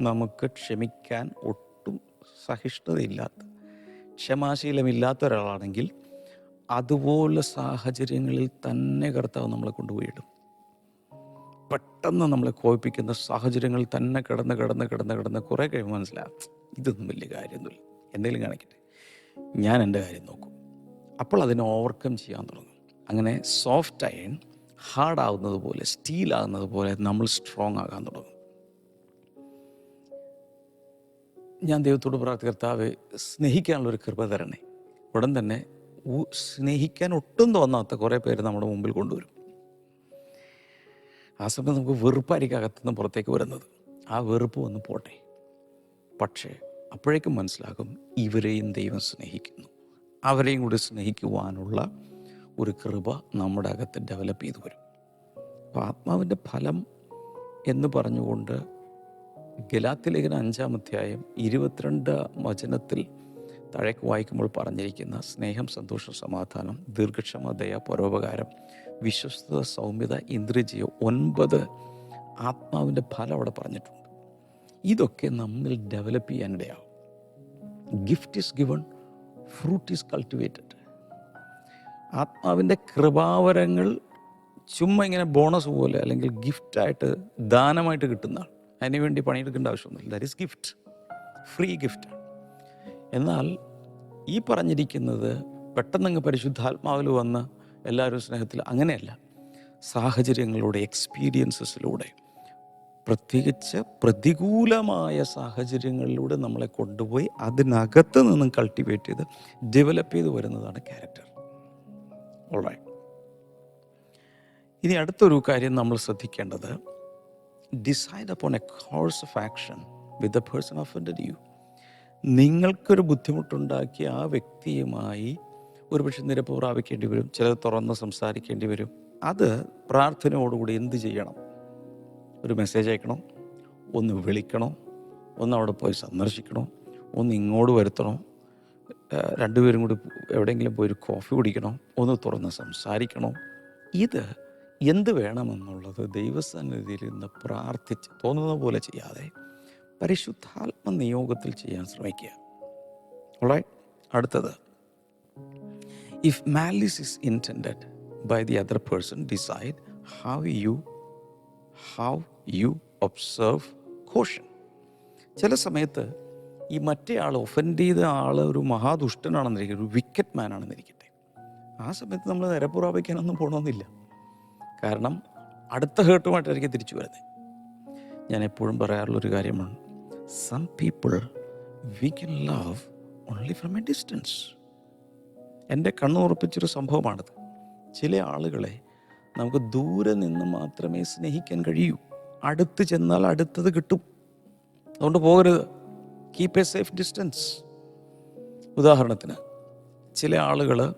നമുക്ക് ക്ഷമിക്കാൻ ഒട്ടും സഹിഷ്ണുതയില്ലാത്ത ക്ഷമാശീലമില്ലാത്ത ഒരാളാണെങ്കിൽ അതുപോലെ സാഹചര്യങ്ങളിൽ തന്നെ കർത്താവ് നമ്മളെ കൊണ്ടുപോയിടും. പെട്ടെന്ന് നമ്മളെ കോപിപ്പിക്കുന്ന സാഹചര്യങ്ങളിൽ തന്നെ കിടന്ന് കിടന്ന് കിടന്ന് കിടന്ന് കുറേ കഴിയുമ്പോൾ മനസ്സിലാവും ഇതൊന്നും വലിയ കാര്യമൊന്നുമില്ല. എന്തെങ്കിലും കാണിക്കട്ടെ. ഞാൻ എന്റെ കാര്യം നോക്കും. അപ്പോൾ അതിനെ ഓവർകം ചെയ്യാൻ തുടങ്ങും. അങ്ങനെ സോഫ്റ്റ് അയൺ ഹാർഡ് ആവുന്നത് പോലെ സ്റ്റീൽ ആകുന്നത് പോലെ നമ്മൾ സ്ട്രോങ് ആകാൻ തുടങ്ങും. ഞാൻ ദൈവത്തോട് പ്രാർത്ഥി കർത്താവ് സ്നേഹിക്കാനുള്ളൊരു കൃപ തരണേ. ഉടൻ തന്നെ സ്നേഹിക്കാൻ ഒട്ടും തോന്നാത്ത കുറേ പേര് നമ്മുടെ മുമ്പിൽ കൊണ്ടുവരും. ആ സമയത്ത് നമുക്ക് വെറുപ്പായിരിക്കും അകത്തുനിന്ന് പുറത്തേക്ക് വരുന്നത്. ആ വെറുപ്പ് വന്ന് പോട്ടെ. പക്ഷേ അപ്പോഴേക്കും മനസ്സിലാകും ഇവരെയും ദൈവം സ്നേഹിക്കുന്നു. അവരെയും കൂടി സ്നേഹിക്കുവാനുള്ള ഒരു കൃപ നമ്മുടെ അകത്ത് ഡെവലപ്പ് ചെയ്തു വരും. അപ്പോൾ ആത്മാവിന്റെ ഫലം എന്ന് പറഞ്ഞുകൊണ്ട് ഗലാത്തി ലേഖന അഞ്ചാം അധ്യായം ഇരുപത്തിരണ്ട് വചനത്തിൽ താഴേക്ക് വായിക്കുമ്പോൾ പറഞ്ഞിരിക്കുന്ന സ്നേഹം സന്തോഷം സമാധാനം ദീർഘക്ഷമ ദയ പരോപകാരം വിശ്വസ്തത സൗമ്യത ഇന്ദ്രജയ ഒൻപത് ആത്മാവിന്റെ ഫലം അവിടെ പറഞ്ഞിട്ടുണ്ട്. ഇതൊക്കെ നമ്മിൽ develop ചെയ്യാനിടയാവും gift is given fruit is cultivated ആത്മാവിന്റെ കൃപാവരങ്ങൾ ചുമ്മാ ഇങ്ങനെ ബോണസ് പോലെ അല്ലെങ്കിൽ ഗിഫ്റ്റായിട്ട് ദാനമായിട്ട് കിട്ടുന്നതാണ്. അതിനുവേണ്ടി പണിയെടുക്കേണ്ട ആവശ്യമൊന്നുമില്ല. That is gift free gift എന്നാൽ ഈ പറഞ്ഞിരിക്കുന്നത് പെട്ടെന്നങ്ങ് പരിശുദ്ധാത്മാവിൽ വന്ന് എല്ലാവരും സ്നേഹത്തിൽ അങ്ങനെയല്ല. സാഹചര്യങ്ങളുടെ എക്സ്പീരിയൻസസിലൂടെ പ്രത്യേകിച്ച് പ്രതികൂലമായ സാഹചര്യങ്ങളിലൂടെ നമ്മളെ കൊണ്ടുപോയി അതിനകത്ത് നിന്നും കൾട്ടിവേറ്റ് ചെയ്ത് ഡെവലപ്പ് ചെയ്ത് വരുന്നതാണ് ക്യാരക്ടർ ഓൾറൈറ്റ് ഇനി അടുത്തൊരു കാര്യം നമ്മൾ ശ്രദ്ധിക്കേണ്ടത് decide upon a course of action with a person of you നിങ്ങൾക്കൊരു ബുദ്ധിമുട്ടുണ്ടാക്കിയ ആ വ്യക്തിയുമായി ഒരുപക്ഷെ നിരപ്പ് പ്രാപിക്കേണ്ടി വരും ചിലത് തുറന്ന് സംസാരിക്കേണ്ടി വരും. അത് പ്രാർത്ഥനയോടുകൂടി എന്ത് ചെയ്യണം? ഒരു മെസ്സേജ് അയക്കണം ഒന്ന് വിളിക്കണം ഒന്ന് അവിടെ പോയി സന്ദർശിക്കണം ഒന്ന് ഇങ്ങോട്ട് വരുത്തണോ. രണ്ടുപേരും കൂടി എവിടെയെങ്കിലും പോയി ഒരു കോഫി കുടിക്കണോ ഒന്ന് തുറന്ന് സംസാരിക്കണോ. ഇത് എന്ത് വേണമെന്നുള്ളത് ദൈവസന്നിധിയിൽ നിന്ന് പ്രാർത്ഥിച്ച് തോന്നുന്ന പോലെ ചെയ്യാതെ പരിശുദ്ധാത്മ നിയോഗത്തിൽ ചെയ്യാൻ ശ്രമിക്കുക? അടുത്തത്. If malice is intended by the other person decide how you how you observe caution ചില സമയത്ത് ഈ മറ്റേ ആൾ ഒഫൻഡ് ചെയ്ത ആൾ ഒരു മഹാദുഷ്ടനാണെന്നിരിക്കട്ടെ ഒരു വിക്കറ്റ് മാൻ ആണെന്നിരിക്കട്ടെ ആ സമയത്ത് നമ്മൾ നിരപ്പുറാപിക്കാനൊന്നും പോകണമെന്നില്ല കാരണം അടുത്ത ഹേർട്ടുമായിട്ടായിരിക്കും തിരിച്ചു വരുന്നത് ഞാൻ എപ്പോഴും പറയാറുള്ളൊരു കാര്യമാണ് some people we can love only from a distance എന്റെ കണ്ണുറപ്പിച്ചൊരു സംഭവമാണിത്. ചില ആളുകളെ നമുക്ക് ദൂരെ നിന്ന് മാത്രമേ സ്നേഹിക്കാൻ കഴിയൂ. അടുത്ത് ചെന്നാൽ അടുത്തത് കിട്ടും. അതുകൊണ്ട് പോകരുത്. കീപ്പ് എ സേഫ് ഡിസ്റ്റൻസ് ഉദാഹരണത്തിന് ചില ആളുകൾ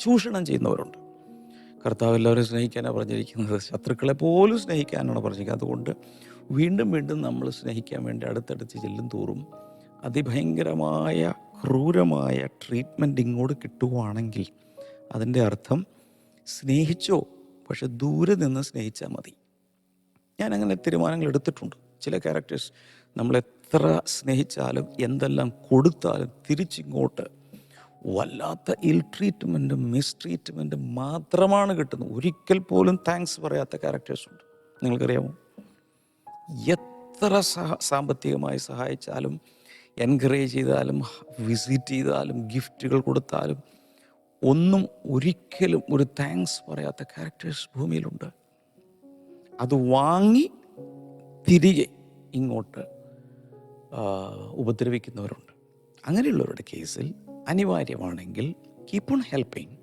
ചൂഷണം ചെയ്യുന്നവരുണ്ട്. കർത്താവ് എല്ലാവരും സ്നേഹിക്കാനാണ് പറഞ്ഞിരിക്കുന്നത്. ശത്രുക്കളെ പോലും സ്നേഹിക്കാനാണ് പറഞ്ഞിരിക്കുന്നത്. അതുകൊണ്ട് വീണ്ടും വീണ്ടും നമ്മൾ സ്നേഹിക്കാൻ വേണ്ടി അടുത്തടുത്ത് ചെല്ലും തോറും അതിഭയങ്കരമായ ക്രൂരമായ ട്രീറ്റ്മെന്റ് ഇങ്ങോട്ട് കിട്ടുവാണെങ്കിൽ അതിന്റെ അർത്ഥം സ്നേഹിച്ചോ പക്ഷെ ദൂരെ നിന്ന് സ്നേഹിച്ചാൽ മതി. ഞാൻ അങ്ങനെ തീരുമാനങ്ങൾ എടുത്തിട്ടുണ്ട്. ചില ക്യാരക്ടേഴ്സ് നമ്മൾ എത്ര സ്നേഹിച്ചാലും എന്തെല്ലാം കൊടുത്താലും തിരിച്ചിങ്ങോട്ട് വല്ലാത്ത ഇൽ ട്രീറ്റ്മെന്റും മിസ് ട്രീറ്റ്മെന്റും മാത്രമാണ് കിട്ടുന്നത്. ഒരിക്കൽ പോലും താങ്ക്സ് പറയാത്ത ക്യാരക്ടേഴ്സ് ഉണ്ട്. നിങ്ങൾക്കറിയാമോ? എത്ര സഹ സാമ്പത്തികമായി സഹായിച്ചാലും എൻകറേജ് ചെയ്താലും വിസിറ്റ് ചെയ്താലും ഗിഫ്റ്റുകൾ കൊടുത്താലും ഒന്നും ഒരിക്കലും ഒരു താങ്ക്സ് പറയാത്ത ക്യാരക്ടേഴ്സ് ഭൂമിയിലുണ്ട്. അത് വാങ്ങി തിരികെ ഇങ്ങോട്ട് ഉപദ്രവിക്കുന്നവരുണ്ട്. അങ്ങനെയുള്ളവരുടെ കേസിൽ അനിവാര്യമാണെങ്കിൽ കീപ്പ് ഓൺ ഹെൽപ്പിംഗ്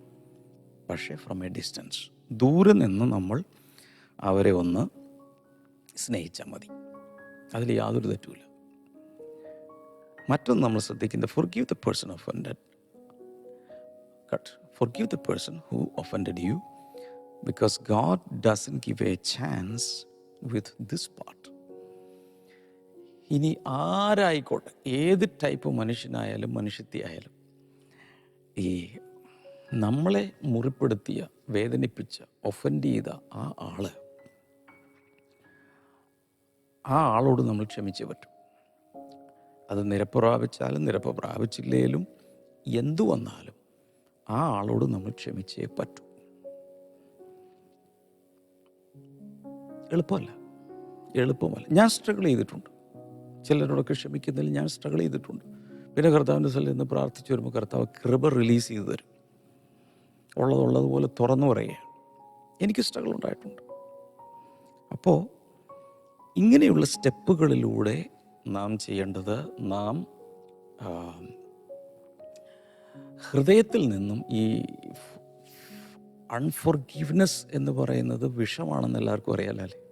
പക്ഷേ ഫ്രം എ ഡിസ്റ്റൻസ് ദൂരെ നിന്ന് നമ്മൾ അവരെ ഒന്ന് സ്നേഹിച്ചാൽ മതി. അതിൽ യാതൊരു തെറ്റുമില്ല. മറ്റൊന്ന് നമ്മൾ ശ്രദ്ധിക്കുന്നത് forgive the person cut forgive the person who offended you because God doesn't give a chance with this part ഇനി ആരായിക്കോട്ടെ ഏത് ടൈപ്പ് മനുഷ്യനായാലും മനുഷ്യത്തിയായാലും ഈ നമ്മളെ മുറിപ്പെടുത്തിയ വേദനിപ്പിച്ച ഒഫൻഡ് ചെയ്ത ആ ആൾ ആ ആളോട് നമ്മൾ ക്ഷമിച്ചേ പറ്റും. അത് നിരപ്പ് പ്രാപിച്ചാലും നിരപ്പ് പ്രാപിച്ചില്ലേലും എന്തു വന്നാലും ആ ആളോട് നമ്മൾ ക്ഷമിച്ചേ പറ്റൂ. എളുപ്പമല്ല. എളുപ്പമല്ല. ഞാൻ സ്ട്രഗിൾ ചെയ്തിട്ടുണ്ട്. ചിലരോടൊക്കെ ക്ഷമിക്കുന്നതിൽ ഞാൻ സ്ട്രഗിൾ ചെയ്തിട്ടുണ്ട്. പിന്നെ കർത്താവിന്റെ സ്ഥലത്ത് നിന്ന് പ്രാർത്ഥിച്ചു വരുമ്പോൾ കർത്താവ് കൃപ റിലീസ് ചെയ്തു തരും. ഉള്ളതുള്ളതുപോലെ തുറന്നു പറയുക എനിക്ക് സ്ട്രഗിൾ ഉണ്ടായിട്ടുണ്ട്. അപ്പോൾ ഇങ്ങനെയുള്ള സ്റ്റെപ്പുകളിലൂടെ നാം ചെയ്യേണ്ടത് നാം ഹൃദയത്തിൽ നിന്നും ഈ അൺഫോർഗീവ്നെസ് എന്ന് പറയുന്നത് വിഷമാണെന്ന് എല്ലാവർക്കും അറിയാലോ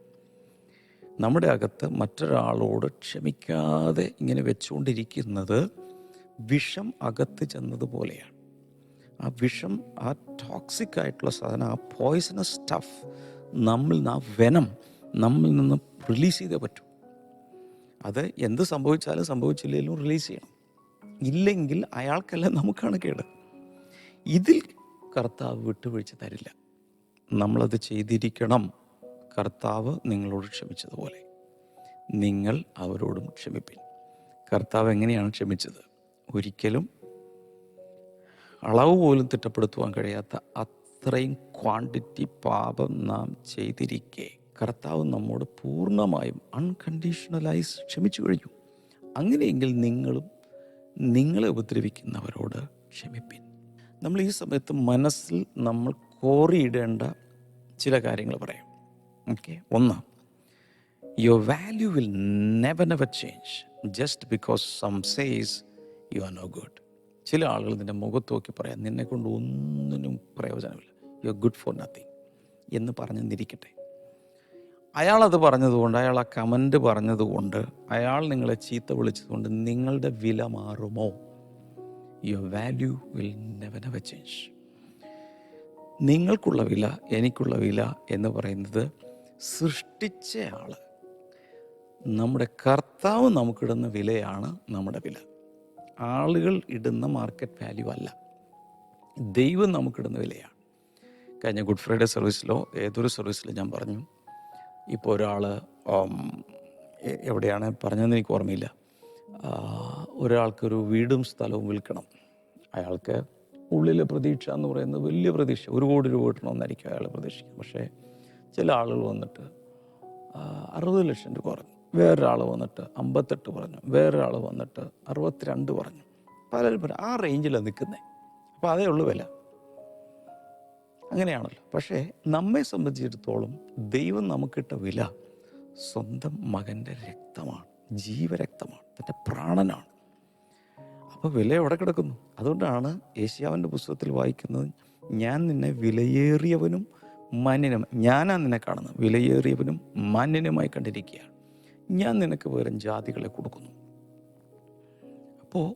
നമ്മുടെ അകത്ത് മറ്റൊരാളോട് ക്ഷമിക്കാതെ ഇങ്ങനെ വെച്ചുകൊണ്ടിരിക്കുന്നത് വിഷം അകത്ത് ചെന്നതുപോലെയാണ്. ആ വിഷം ആ ടോക്സിക് ആയിട്ടുള്ള സാധനം ആ പോയിസണസ് സ്റ്റഫ് നമ്മിൽ നിന്ന് ആ വെനം നമ്മിൽ നിന്ന് റിലീസ് ചെയ്തേ പറ്റൂ. അത് എന്ത് സംഭവിച്ചാലും സംഭവിച്ചില്ലെങ്കിലും റിലീസ് ചെയ്യണം. ഇല്ലെങ്കിൽ അയാൾക്കല്ല നമുക്കാണ് കേട്. ഇതിൽ കർത്താവ് വിട്ടുവീഴ്ച തരില്ല. നമ്മളത് ചെയ്തിരിക്കണം. കർത്താവ് നിങ്ങളോട് ക്ഷമിച്ചതുപോലെ. നിങ്ങൾ അവരോടും ക്ഷമിപ്പിൻ. കർത്താവ് എങ്ങനെയാണ് ക്ഷമിച്ചത്? ഒരിക്കലും അളവ് പോലും തിട്ടപ്പെടുത്തുവാൻ കഴിയാത്ത അത്രയും ക്വാണ്ടിറ്റി പാപം നാം ചെയ്തിരിക്കെ കർത്താവ് നമ്മോട് പൂർണമായും അൺകണ്ടീഷണലായി ക്ഷമിച്ചു കഴിഞ്ഞു. അങ്ങനെയെങ്കിൽ നിങ്ങളും നിങ്ങളെ ഉപദ്രവിക്കുന്നവരോട് ക്ഷമിപ്പിൻ. നമ്മൾ ഈ സമയത്ത് മനസ്സിൽ നമ്മൾ കോറിയിടേണ്ട ചില കാര്യങ്ങൾ പറയാം. ഓക്കെ. ഒന്ന് your value will never never change just because some says you are no good ചില ആളുകൾ നിന്റെ മുഖത്ത് നോക്കി പറയാം നിന്നെ കൊണ്ട് ഒന്നിനും പ്രയോജനമില്ല. You are good for nothing എന്ന് പറഞ്ഞെന്നിരിക്കട്ടെ അയാളത് പറഞ്ഞതുകൊണ്ട് അയാൾ ആ കമന്റ് പറഞ്ഞതുകൊണ്ട് അയാൾ നിങ്ങളെ ചീത്ത വിളിച്ചതുകൊണ്ട് നിങ്ങളുടെ വില മാറുമോ? Your value will never never change നിങ്ങൾക്കുള്ള വില എനിക്കുള്ള വില എന്ന് പറയുന്നത് സൃഷ്ടിച്ച ആൾ. നമ്മുടെ കർത്താവ് നമുക്കിടുന്ന വിലയാണ് നമ്മുടെ വില. ആളുകൾ ഇടുന്ന മാർക്കറ്റ് വാല്യൂ അല്ല. ദൈവം നമുക്കിടുന്ന വിലയാണ്. കഴിഞ്ഞ ഗുഡ് ഫ്രൈഡേ സർവീസിലോ ഏതൊരു സർവീസിലോ ഞാൻ പറഞ്ഞു. ഇപ്പോൾ ഒരാൾ എവിടെയാണ് പറഞ്ഞതെന്ന് എനിക്ക് ഓർമ്മയില്ല. ഒരാൾക്കൊരു വീടും സ്ഥലവും വിൽക്കണം. അയാൾക്ക് ഉള്ളിലെ പ്രതീക്ഷ എന്ന് പറയുന്നത് വലിയ പ്രതീക്ഷ. ഒരു കോടി രൂപ കിട്ടണമെന്നായിരിക്കും അയാൾ പ്രതീക്ഷിക്കുക. പക്ഷേ ചില ആളുകൾ വന്നിട്ട് അറുപത് ലക്ഷം രൂപ കുറഞ്ഞു. വേറൊരാൾ വന്നിട്ട് അമ്പത്തെട്ട് പറഞ്ഞു വേറൊരാൾ വന്നിട്ട് അറുപത്തിരണ്ട് പറഞ്ഞു പലരും പറഞ്ഞു ആ റേഞ്ചിലാണ് നിൽക്കുന്നത് അപ്പോൾ അതേ ഉള്ളൂ വില. അങ്ങനെയാണല്ലോ. പക്ഷേ നമ്മെ സംബന്ധിച്ചിടത്തോളം ദൈവം നമുക്കിട്ട വില സ്വന്തം മകന്റെ രക്തമാണ് ജീവരക്തമാണ് തന്റെ പ്രാണനാണ്. അപ്പോൾ വില എവിടെ കിടക്കുന്നു? അതുകൊണ്ടാണ് ഏഷ്യാവിന്റെ പുസ്തകത്തിൽ വായിക്കുന്നത് ഞാൻ നിന്നെ വിലയേറിയവനും മാന്യനും ഞാനാ നിന്നെ കാണുന്നത്. വിലയേറിയവനും മാന്യനുമായി കണ്ടിരിക്കുകയാണ്. ഞാൻ നിനക്ക് വേറെ ജാതികളെ കൊടുക്കുന്നു. അപ്പോൾ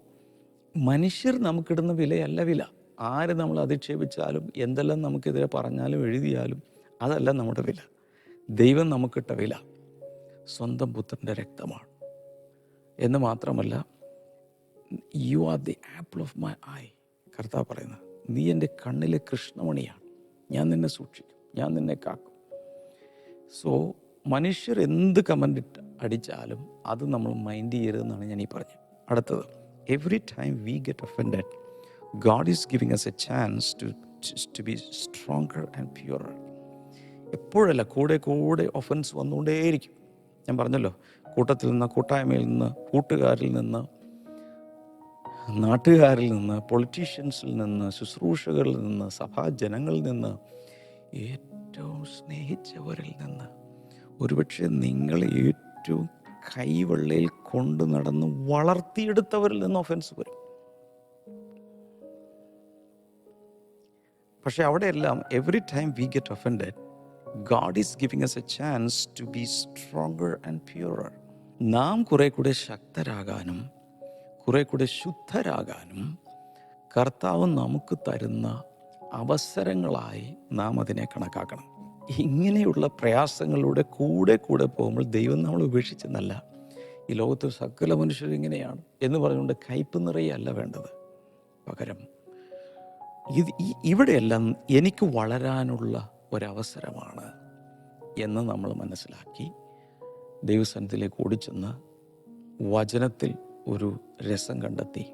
മനുഷ്യർ നമുക്കിടുന്ന വിലയല്ല വില. ആര് നമ്മൾ അധിക്ഷേപിച്ചാലും എന്തെല്ലാം നമുക്കെതിരെ പറഞ്ഞാലും എഴുതിയാലും അതല്ല നമ്മുടെ വില. ദൈവം നമുക്കിട്ട വില സ്വന്തം പുത്രന്റെ രക്തമാണ്. എന്ന് മാത്രമല്ല you are the apple of my eye കർത്താവ് പറയുന്നത് നീ എന്റെ കണ്ണിലെ കൃഷ്ണമണിയാണ്. ഞാൻ നിന്നെ സൂക്ഷിക്കും. ഞാൻ നിന്നെ കാക്കും. സോ മനുഷ്യർ എന്ത് കമന്റ് ഇട്ട് അടിച്ചാലും അത് നമ്മൾ മൈൻഡ് ചെയ്യരുതെന്നാണ് ഞാൻ ഈ പറഞ്ഞത്. അടുത്തത് every time we get offend God is giving us a chance to to be stronger and pure എപ്പോഴല്ല കൂടെ കൂടെ ഒഫൻസ് വന്നുകൊണ്ടേയിരിക്കും. ഞാൻ പറഞ്ഞല്ലോ കൂട്ടത്തിൽ നിന്ന് കൂട്ടായ്മയിൽ നിന്ന് കൂട്ടുകാരിൽ നിന്ന് നാട്ടുകാരിൽ നിന്ന് പൊളിറ്റീഷ്യൻസിൽ നിന്ന് ശുശ്രൂഷകരിൽ നിന്ന് സഭാജനങ്ങളിൽ നിന്ന് ഏറ്റവും സ്നേഹിച്ചവരിൽ നിന്ന് ഒരുപക്ഷെ നിങ്ങളെ ഏറ്റവും കൈവെള്ളയിൽ കൊണ്ടു നടന്ന് വളർത്തിയെടുത്തവരിൽ നിന്ന് ഒഫൻസ് വരും. പക്ഷെ അവിടെയെല്ലാം every time we get offended God is giving us a chance to be stronger and purer നാം കുറെ കൂടെ ശക്തരാകാനും കുറെ കൂടെ ശുദ്ധരാകാനും കർത്താവ് നമുക്ക് തരുന്ന അവസരങ്ങളായി നാം അതിനെ കണക്കാക്കണം. ഇങ്ങനെയുള്ള പ്രയാസങ്ങളിലൂടെ കൂടെ കൂടെ പോകുമ്പോൾ ദൈവം നമ്മൾ ഉപേക്ഷിച്ചെന്നല്ല. ഈ ലോകത്ത് സകല മനുഷ്യരും ഇങ്ങനെയാണ് എന്ന് പറഞ്ഞുകൊണ്ട് കയ്പ് നിറയല്ല വേണ്ടത്. പകരം ഇത് ഇവിടെയെല്ലാം എനിക്ക് വളരാനുള്ള ഒരവസരമാണ് എന്ന് നമ്മൾ മനസ്സിലാക്കി ദൈവസ്ഥാനത്തിലേക്ക് ഓടിച്ചെന്ന് വചനത്തിൽ ഒരു രസം കണ്ടെത്തി.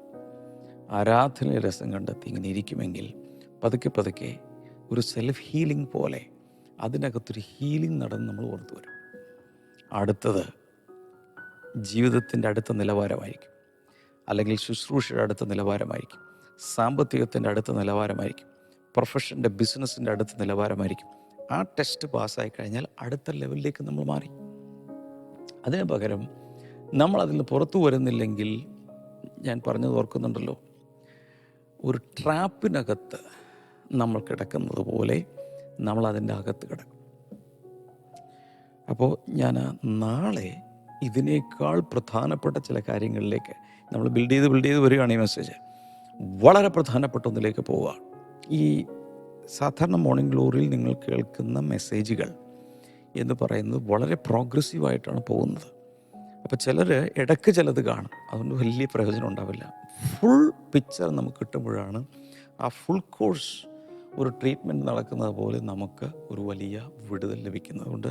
ആരാധന രസം കണ്ടെത്തി. ഇങ്ങനെ ഇരിക്കുമെങ്കിൽ പതുക്കെ പതുക്കെ ഒരു സെൽഫ് ഹീലിംഗ് പോലെ അതിനകത്തൊരു ഹീലിംഗ് നടന്ന് നമ്മൾ ഓർത്തു വരും. അടുത്തത് ജീവിതത്തിന്റെ അടുത്ത നിലവാരമായിരിക്കും. അല്ലെങ്കിൽ ശുശ്രൂഷയുടെ അടുത്ത നിലവാരമായിരിക്കും. സാമ്പത്തികത്തിന്റെ അടുത്ത നിലവാരമായിരിക്കും. പ്രൊഫഷന്റെ ബിസിനസ്സിന്റെ അടുത്ത നിലവാരമായിരിക്കും. ആ ടെസ്റ്റ് പാസ്സായി കഴിഞ്ഞാൽ അടുത്ത ലെവലിലേക്ക് നമ്മൾ മാറി. അതിന് പകരം നമ്മൾ അതിൽ നിന്ന് പുറത്തു വരുന്നില്ലെങ്കിൽ ഞാൻ പറഞ്ഞത് ഓർക്കുന്നുണ്ടല്ലോ ഒരു ട്രാപ്പിനകത്ത് നമ്മൾ കിടക്കുന്നത് പോലെ നമ്മൾ അതിന്റെ അകത്ത് കിടക്കും. അപ്പോൾ ഞാൻ നാളെ ഇതിനേക്കാൾ പ്രധാനപ്പെട്ട ചില കാര്യങ്ങളിലേക്ക് നമ്മൾ ബിൽഡ് ചെയ്ത് ബിൽഡ് ചെയ്ത് വരികയാണ് ഈ മെസ്സേജ് വളരെ പ്രധാനപ്പെട്ട ഒന്നിലേക്ക് പോവുക. ഈ സാധാരണ മോർണിംഗ് ഗ്ലോറിയിൽ നിങ്ങൾ കേൾക്കുന്ന മെസ്സേജുകൾ എന്ന് പറയുന്നത് വളരെ പ്രോഗ്രസീവായിട്ടാണ് പോകുന്നത്. അപ്പോൾ ചിലർ ഇടയ്ക്ക് ചിലത് കാണും. അതുകൊണ്ട് വലിയ പ്രയോജനം ഉണ്ടാവില്ല. ഫുൾ പിക്ചർ നമുക്ക് കിട്ടുമ്പോഴാണ് ആ ഫുൾ കോഴ്സ് ഒരു ട്രീറ്റ്മെന്റ് നടക്കുന്നത് പോലെ നമുക്ക് ഒരു വലിയ വിടുതൽ ലഭിക്കുന്നതുകൊണ്ട്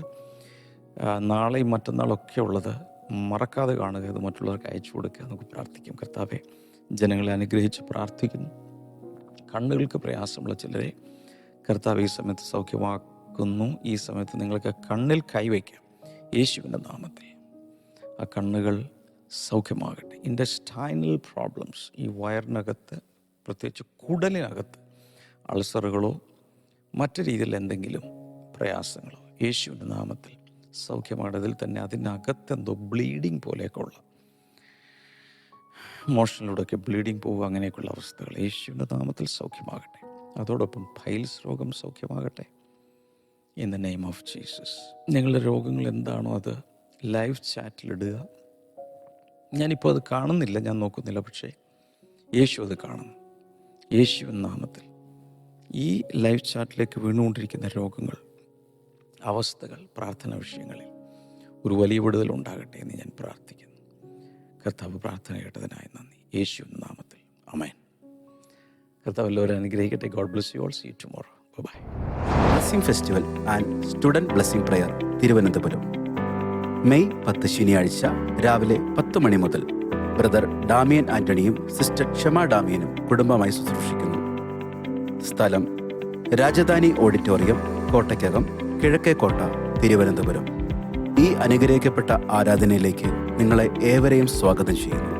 നാളെയും മറ്റന്നാളൊക്കെ ഉള്ളത് മറക്കാതെ കാണുക ഇത് മറ്റുള്ളവർക്ക് അയച്ചു കൊടുക്കുക നമുക്ക് പ്രാർത്ഥിക്കും. കർത്താവെ ജനങ്ങളെ അനുഗ്രഹിച്ച് പ്രാർത്ഥിക്കുന്നു. കണ്ണുകൾക്ക് പ്രയാസമുള്ള ചിലരെ കർത്താവ് ഈ സമയത്ത് സൗഖ്യമാക്കുന്നു. ഈ സമയത്ത് നിങ്ങൾക്ക് കണ്ണിൽ കൈവയ്ക്കാം. യേശുവിന്റെ നാമത്തിൽ. ആ കണ്ണുകൾ സൗഖ്യമാകട്ടെ. ഇൻഡസ്റ്റൈനൽ പ്രോബ്ലംസ് ഈ വയറിനകത്ത് പ്രത്യേകിച്ച് കുടലിനകത്ത് അൾസറുകളോ മറ്റു രീതിയിൽ എന്തെങ്കിലും പ്രയാസങ്ങളോ യേശുവിന്റെ നാമത്തിൽ സൗഖ്യമാണതിൽ തന്നെ അതിനകത്തെന്തോ ബ്ലീഡിങ് പോലെയൊക്കെ ഉള്ള മോഷനിലൂടെയൊക്കെ ബ്ലീഡിങ് പോവുക അങ്ങനെയൊക്കെയുള്ള അവസ്ഥകൾ യേശുവിന്റെ നാമത്തിൽ സൗഖ്യമാകട്ടെ. അതോടൊപ്പം ഫൈൽസ് രോഗം സൗഖ്യമാകട്ടെ. In the name of Jesus നിങ്ങളുടെ രോഗങ്ങൾ എന്താണോ അത് ലൈവ് ചാറ്റിലിടുക ഞാനിപ്പോൾ അത് കാണുന്നില്ല ഞാൻ നോക്കുന്നില്ല പക്ഷേ യേശു അത് കാണുന്നു. യേശുവിൻ നാമത്തിൽ. ഈ ലൈവ് ചാറ്റിലേക്ക് വീണുകൊണ്ടിരിക്കുന്ന രോഗങ്ങൾ അവസ്ഥകൾ പ്രാർത്ഥന വിഷയങ്ങളിൽ ഒരു വലിയ വിടുതൽ ഉണ്ടാകട്ടെ എന്ന് ഞാൻ പ്രാർത്ഥിക്കുന്നു. കർത്താവ് പ്രാർത്ഥന കേട്ടതിനായി നന്ദി. യേശു നാമത്തിൽ. അമേൻ കർത്താവ് എല്ലാവരും അനുഗ്രഹിക്കട്ടെ. God bless you all see tomorrow bye blessing festival and student blessing prayer Thiruvananthapuram. May പത്ത് ശനിയാഴ്ച രാവിലെ പത്ത് മണി മുതൽ ബ്രദർ ഡാമിയൻ ആന്റണിയും സിസ്റ്റർ ക്ഷമ ഡാമിയനും കുടുംബമായി ശുശ്രൂഷിക്കുന്നു. സ്ഥലം. രാജധാനി ഓഡിറ്റോറിയം കോട്ടയ്ക്കകം കിഴക്കേക്കോട്ട തിരുവനന്തപുരം. ഈ അനുഗ്രഹിക്കപ്പെട്ട ആരാധനയിലേക്ക് നിങ്ങളെ ഏവരെയും സ്വാഗതം ചെയ്യുന്നു.